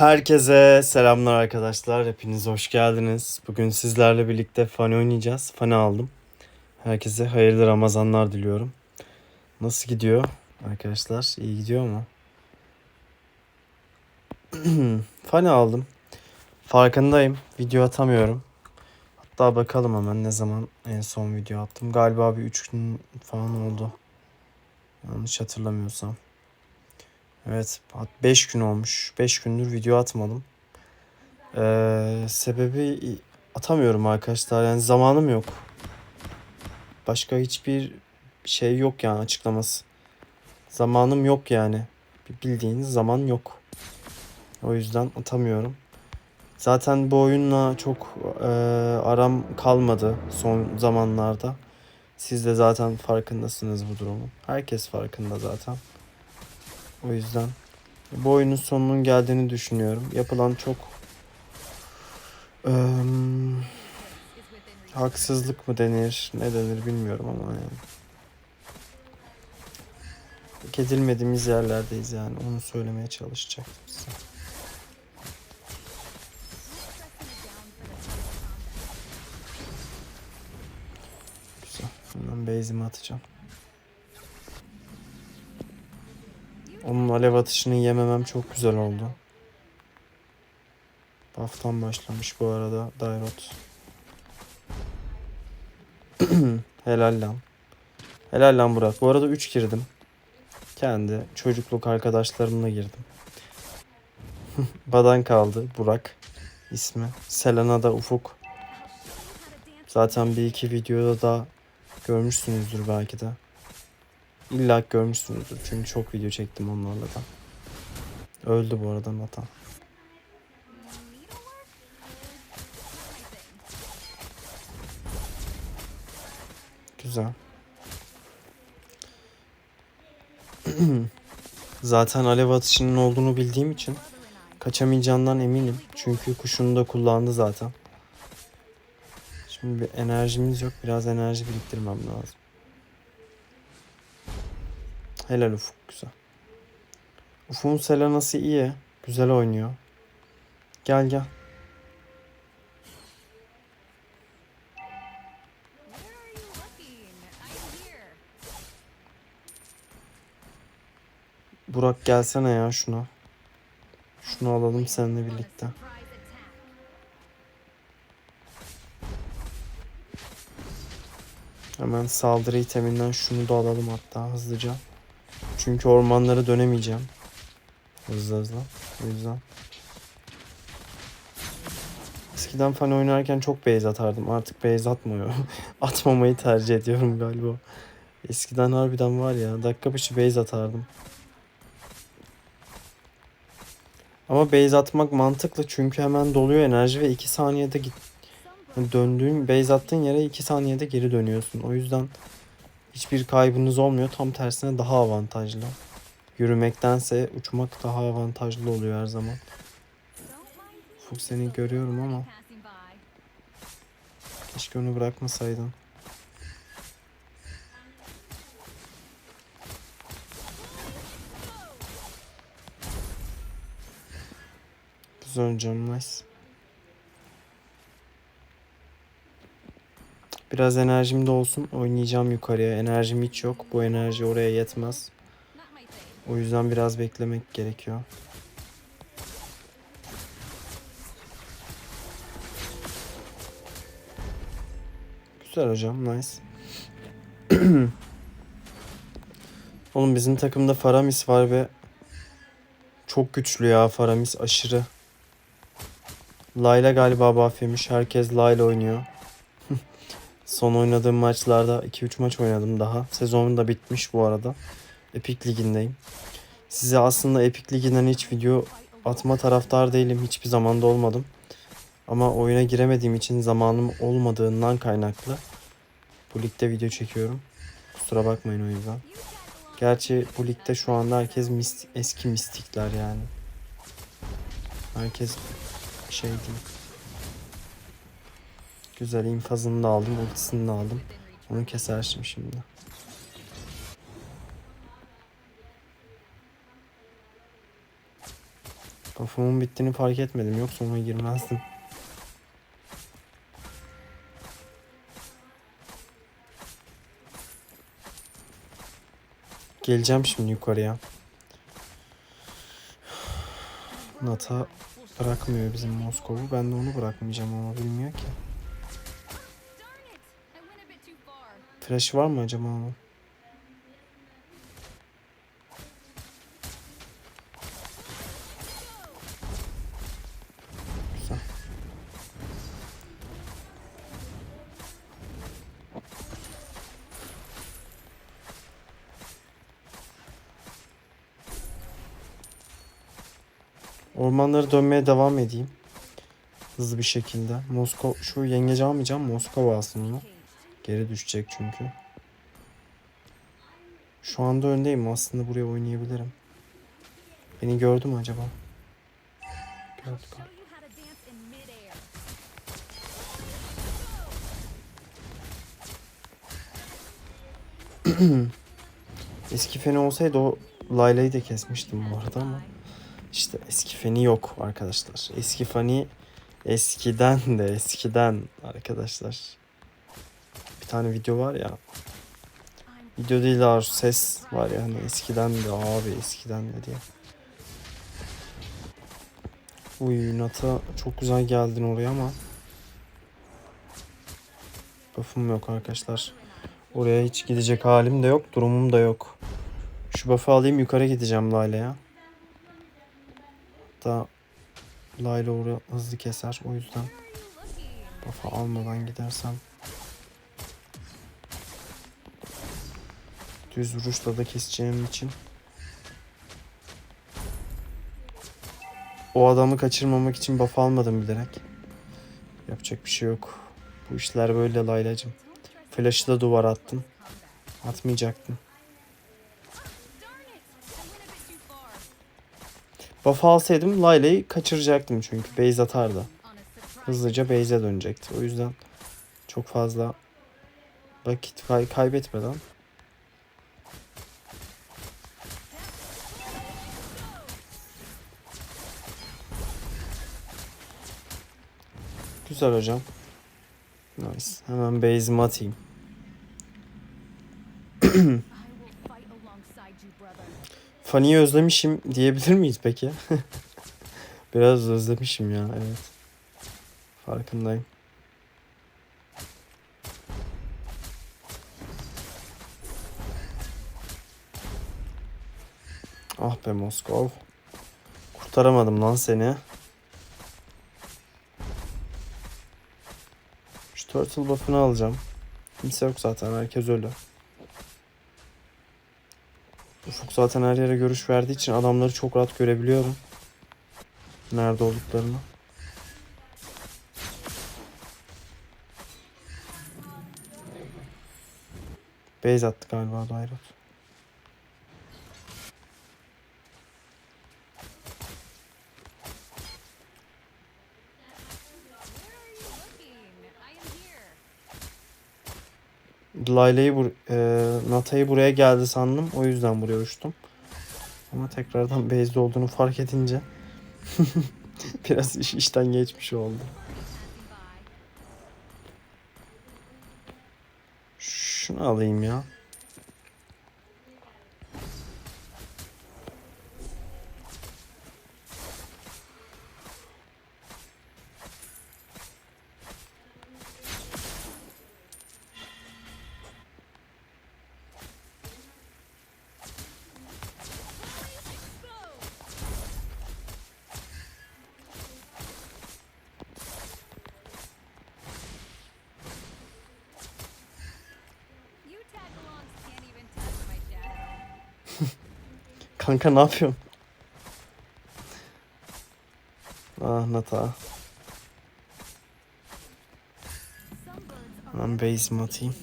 Herkese selamlar arkadaşlar. Hepiniz hoş geldiniz. Bugün sizlerle birlikte fani oynayacağız. Fani aldım. Herkese hayırlı Ramazanlar diliyorum. Nasıl gidiyor arkadaşlar? İyi gidiyor mu? fani aldım. Farkındayım. Video atamıyorum. Hatta bakalım hemen ne zaman en son video attım. Galiba bir 3 gün falan oldu. Yanlış hatırlamıyorsam. Evet 5 gün olmuş. 5 gündür video atmadım. Ee, sebebi atamıyorum arkadaşlar. Yani zamanım yok. Başka hiçbir şey yok yani açıklaması. Zamanım yok yani. Bildiğiniz zaman yok. O yüzden atamıyorum. Zaten bu oyunla çok e, aram kalmadı son zamanlarda. Siz de zaten farkındasınız bu durumun. Herkes farkında zaten. O yüzden bu oyunun sonunun geldiğini düşünüyorum. Yapılan çok eee, haksızlık mı denir, ne denir bilmiyorum ama yani. Hak edilmediğimiz yerlerdeyiz yani. Onu söylemeye çalışacaktım size. Güzel. Hemen base'imi atacağım. Onun alev atışını yememem çok güzel oldu. Buff'tan başlamış bu arada Dairot. Helal lan. Helal lan Burak. Bu arada 3 girdim. Kendi çocukluk arkadaşlarımla girdim. Badan kaldı Burak ismi. Selena da Ufuk. Zaten bir iki videoda da görmüşsünüzdür belki de. İlla görmüşsünüzdür. Çünkü çok video çektim onlarla da. Öldü bu arada Nathan. Güzel. Zaten alev atışının olduğunu bildiğim için kaçamayacağından eminim. Çünkü kuşunu da kullandı zaten. Şimdi bir enerjimiz yok. Biraz enerji biriktirmem lazım. Helal Ufuk güzel. Ufuk'un Selena'sı iyi. Güzel oynuyor. Gel gel. Burak gelsene ya şuna. Şunu alalım seninle birlikte. Hemen saldırı iteminden şunu da alalım hatta hızlıca. Çünkü ormanlara dönemeyeceğim. Hızlı hızlı. O yüzden. Eskiden fan oynarken çok base atardım. Artık base atmıyor. Atmamayı tercih ediyorum galiba. Eskiden harbiden var ya dakika başı base atardım. Ama base atmak mantıklı çünkü hemen doluyor enerji ve 2 saniyede git yani döndüğün base attığın yere 2 saniyede geri dönüyorsun. O yüzden hiçbir kaybınız olmuyor. Tam tersine daha avantajlı. Yürümektense uçmak daha avantajlı oluyor her zaman. Ufuk seni görüyorum ama keşke onu bırakmasaydın. Güzel hocam nice. Biraz enerjim de olsun. Oynayacağım yukarıya. Enerjim hiç yok. Bu enerji oraya yetmez. O yüzden biraz beklemek gerekiyor. Güzel hocam. Nice. Oğlum bizim takımda Faramis var ve çok güçlü ya Faramis aşırı. Layla galiba buff yemiş. Herkes Layla oynuyor. Son oynadığım maçlarda 2-3 maç oynadım daha. Sezonum da bitmiş bu arada. Epic Ligi'ndeyim. Size aslında Epic Ligi'nden hiç video atma taraftar değilim. Hiçbir zamanda olmadım. Ama oyuna giremediğim için zamanım olmadığından kaynaklı bu ligde video çekiyorum. Kusura bakmayın o yüzden. Gerçi bu ligde şu anda herkes mist eski mistikler yani. Herkes şey değil. Güzel infazını da aldım, ultisini de aldım. Onu kesersin şimdi. Buff'ımın bittiğini fark etmedim. Yoksa ona girmezdim. Geleceğim şimdi yukarıya. Nata bırakmıyor bizim Moskov'u. Ben de onu bırakmayacağım ama bilmiyor ki. Far. Flash var mı acaba onun? Ormanları dönmeye devam edeyim. Hızlı bir şekilde. Moskova şu yengeci almayacağım. Moskova onu. Geri düşecek çünkü. Şu anda öndeyim. Aslında buraya oynayabilirim. Beni gördü mü acaba? Gördü. Eski feni olsaydı o Layla'yı da kesmiştim bu arada ama. İşte eski feni yok arkadaşlar. Eski feni eskiden de eskiden arkadaşlar. Tane video var ya. Video değil daha ses var ya hani eskiden de abi eskiden de diye. Uy Nata çok güzel geldin oraya ama. Buff'um yok arkadaşlar. Oraya hiç gidecek halim de yok, durumum da yok. Şu buff'ı alayım yukarı gideceğim Layle'ye. Hatta Layla oraya hızlı keser. O yüzden buff'ı almadan gidersem. Düz vuruşla da keseceğim için. O adamı kaçırmamak için buff almadım bilerek. Yapacak bir şey yok. Bu işler böyle Layla'cığım. Flash'ı da duvar attım. Atmayacaktım. darn it! I went a bit too far. Buff alsaydım Layla'yı kaçıracaktım çünkü. Base atardı. Hızlıca base'e dönecekti. O yüzden çok fazla vakit kay- kaybetmeden Güzel hocam. Nice. Hemen base'imi atayım. I will fight alongside you, brother. Fanny'i özlemişim diyebilir miyiz peki? Biraz özlemişim ya evet. Farkındayım. Ah be Moskov. Kurtaramadım lan seni. Turtle buff'ını alacağım. Kimse yok zaten herkes ölü. Ufuk zaten her yere görüş verdiği için adamları çok rahat görebiliyorum. Nerede olduklarını. Base attı galiba Dairot. Layla'yı bur e, Nata'yı buraya geldi sandım. O yüzden buraya uçtum. Ama tekrardan base'de olduğunu fark edince biraz iş işten geçmiş oldu. Şunu alayım ya. Kanka ne yapıyorsun? Ah Nata. Hemen base'imi atayım.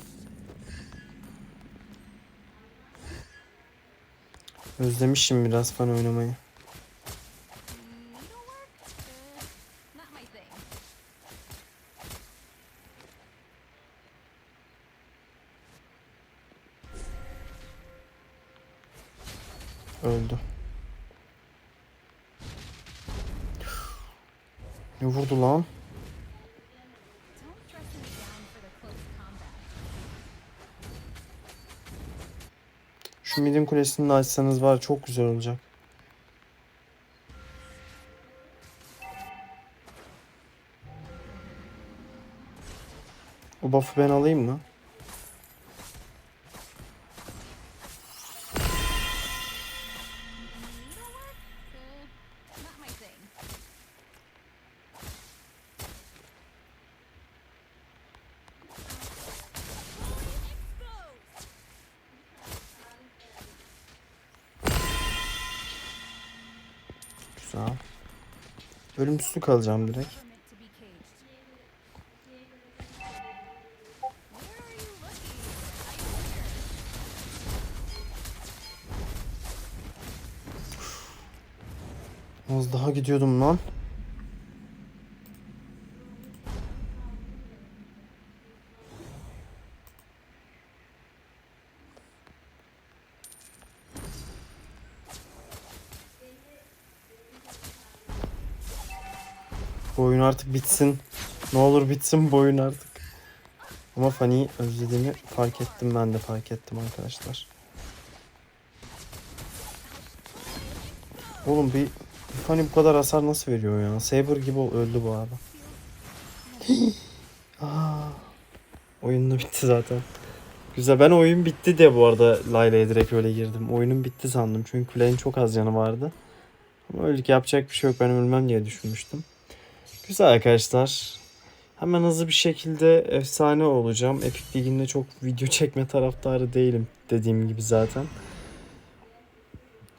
Özlemişim biraz fan oynamayı. Öldü. Ne vurdu lan? Şu midin kulesini de açsanız var çok güzel olacak. O buff'ı ben alayım mı? You looking? I wonder. Az daha gidiyordum lan. Bu oyun artık bitsin. Ne olur bitsin bu oyun artık. Ama Fanny'yi özlediğimi fark ettim ben de fark ettim arkadaşlar. Oğlum bir, Fanny bu kadar hasar nasıl veriyor ya? Saber gibi öldü bu arada. Aa, oyun da bitti zaten. Güzel ben oyun bitti diye bu arada Layla'ya direkt öyle girdim. Oyunun bitti sandım çünkü kulenin çok az canı vardı. Ama öyle yapacak bir şey yok ben ölmem diye düşünmüştüm. Güzel arkadaşlar. Hemen hızlı bir şekilde efsane olacağım. Epic Lig'inde çok video çekme taraftarı değilim dediğim gibi zaten.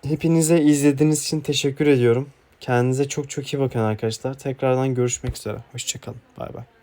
Hepinize izlediğiniz için teşekkür ediyorum. Kendinize çok çok iyi bakın arkadaşlar. Tekrardan görüşmek üzere. Hoşçakalın. Bay bay.